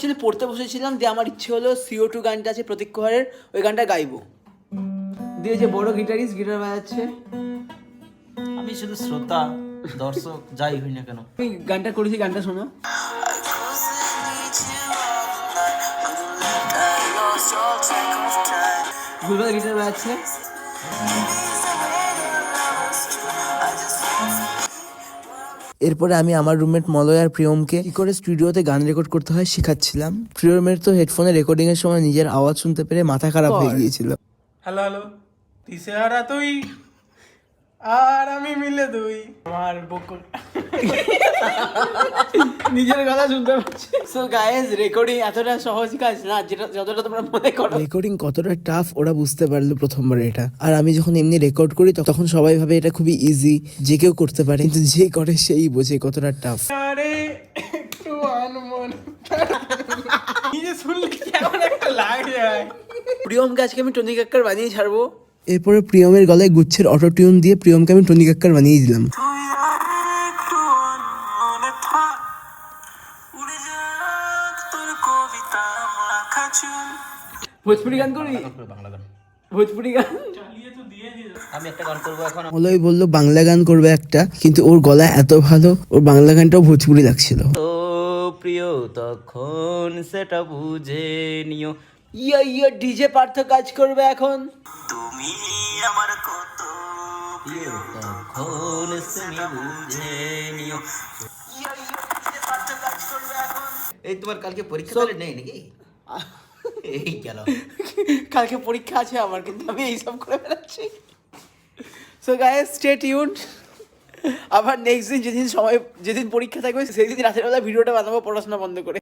Actually পড়তে বসেছিলাম দিয়ে আমার ইচ্ছে হলো সিও টু গানটা আছে প্রতীক কুহারের ওই গানটা গাইবো। দিয়ে যে বড় গিটারিস্ট গিটার বাজাচ্ছে। আমি শুধু শ্রোতা দর্শক যাই হই না কেন। আমি গানটা করেছি গানটা শোনো। গুলবাদ গিটার বাজাচ্ছে। এরপরে আমি আমার রুমমেট মলয় আর প্রিয়মকে কি করে স্টুডিওতে গান রেকর্ড করতে হয় শেখাচ্ছিলাম। প্রিয়মের তো হেডফোনে রেকর্ডিং এর সময় নিজের আওয়াজ শুনতে পেরে মাথা খারাপ হয়ে গিয়েছিল। হ্যালো হ্যালো তিসেহারা তুই আর আমি মিলে দুই। আমার বকুল। নিজের গলা শুনতে পাচ্ছি। সো গাইস রেকর্ডিং এতটা সহজ কাজ না যেটা যতটা তোমরা মনে করো। রেকর্ডিং কতটা টাফ ওরা বুঝতে পারল প্রথমবার এটা। আর আমি যখন এমনি রেকর্ড করি তখন সবাই ভাবে এটা খুবই ইজি যে কেউ করতে পারে। কিন্তু যে করে সেই বোঝে কতটা টাফ আরে একটু আনমন নিজে শুনলে কেমন একটা লাগে যায়? প্রিয়মকে আজকে আমি টনি কাক্কার বানিয়ে ছাড়বো। এরপরে প্রিয়মের গলায় গুচ্ছের অটো টিউন দিয়ে প্রিয়মকে আমি টনি কাক্কার বানিয়ে দিলাম। ভোজপুরি গান করি? বাংলা গান। ভোজপুরি গান? আমি একটা গান করব এখন। মলয় বলল বাংলা গান করবে একটা কিন্তু ওর গলা এত ভালো ওর বাংলা গানটাও ভোজপুরি লাগছিল। তো প্রিয় তখন সেটা বুঝে নিও। ইয়া ইয়া ডিজে পার্থ কাজ করবে এখন। প্রিয় তখন তুমি বুঝে নিও। এই তোমার কালকে পরীক্ষা তাহলে নেই নাকি? এই গেল। কালকে পরীক্ষা আছে আমার, কিন্তু আমি এইসব করে বেড়াচ্ছি। সো গায়ে স্টে টিউন আবার নেক্সট দিন যেদিন সময় যেদিন পরীক্ষা থাকবে, সেই দিন রাতের বেলা ভিডিওটা বানাবো, পড়াশোনা বন্ধ করে।